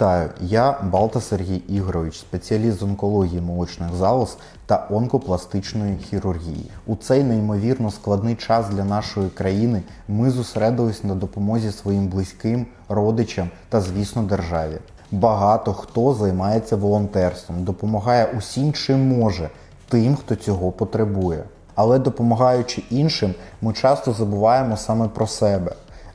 Вітаю, я Балта Сергій Ігорович, спеціаліст з онкології молочних залоз та онкопластичної хірургії. У цей неймовірно складний час для нашої країни ми зосередились на допомозі своїм близьким, родичам та, звісно, державі. Багато хто займається волонтерством, допомагає усім, чим може, тим, хто цього потребує. Але допомагаючи іншим, ми часто забуваємо саме про себе.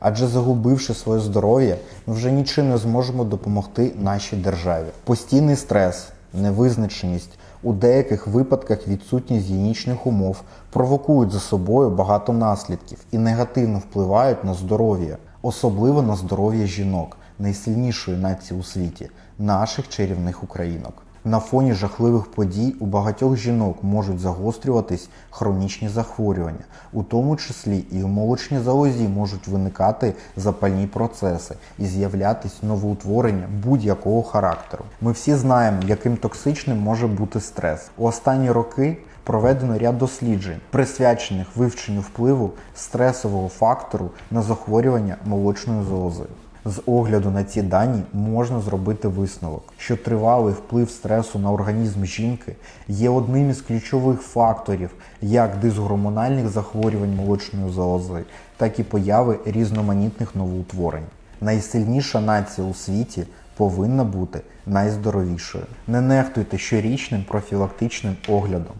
Адже загубивши своє здоров'я, ми вже нічим не зможемо допомогти нашій державі. Постійний стрес, невизначеність, у деяких випадках відсутність гігієнічних умов провокують за собою багато наслідків і негативно впливають на здоров'я, особливо на здоров'я жінок, найсильнішої нації у світі, наших чарівних українок. На фоні жахливих подій у багатьох жінок можуть загострюватись хронічні захворювання, у тому числі і у молочній залозі можуть виникати запальні процеси і з'являтись новоутворення будь-якого характеру. Ми всі знаємо, яким токсичним може бути стрес. У останні роки проведено ряд досліджень, присвячених вивченню впливу стресового фактору на захворювання молочної залози. З огляду на ці дані можна зробити висновок, що тривалий вплив стресу на організм жінки є одним із ключових факторів як дисгормональних захворювань молочної залози, так і появи різноманітних новоутворень. Найсильніша нація у світі повинна бути найздоровішою. Не нехтуйте щорічним профілактичним оглядом,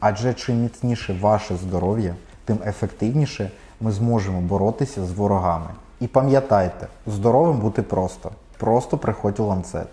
адже чим міцніше ваше здоров'я, тим ефективніше ми зможемо боротися з ворогами. І пам'ятайте, здоровим бути просто. Просто приходь у ланцет.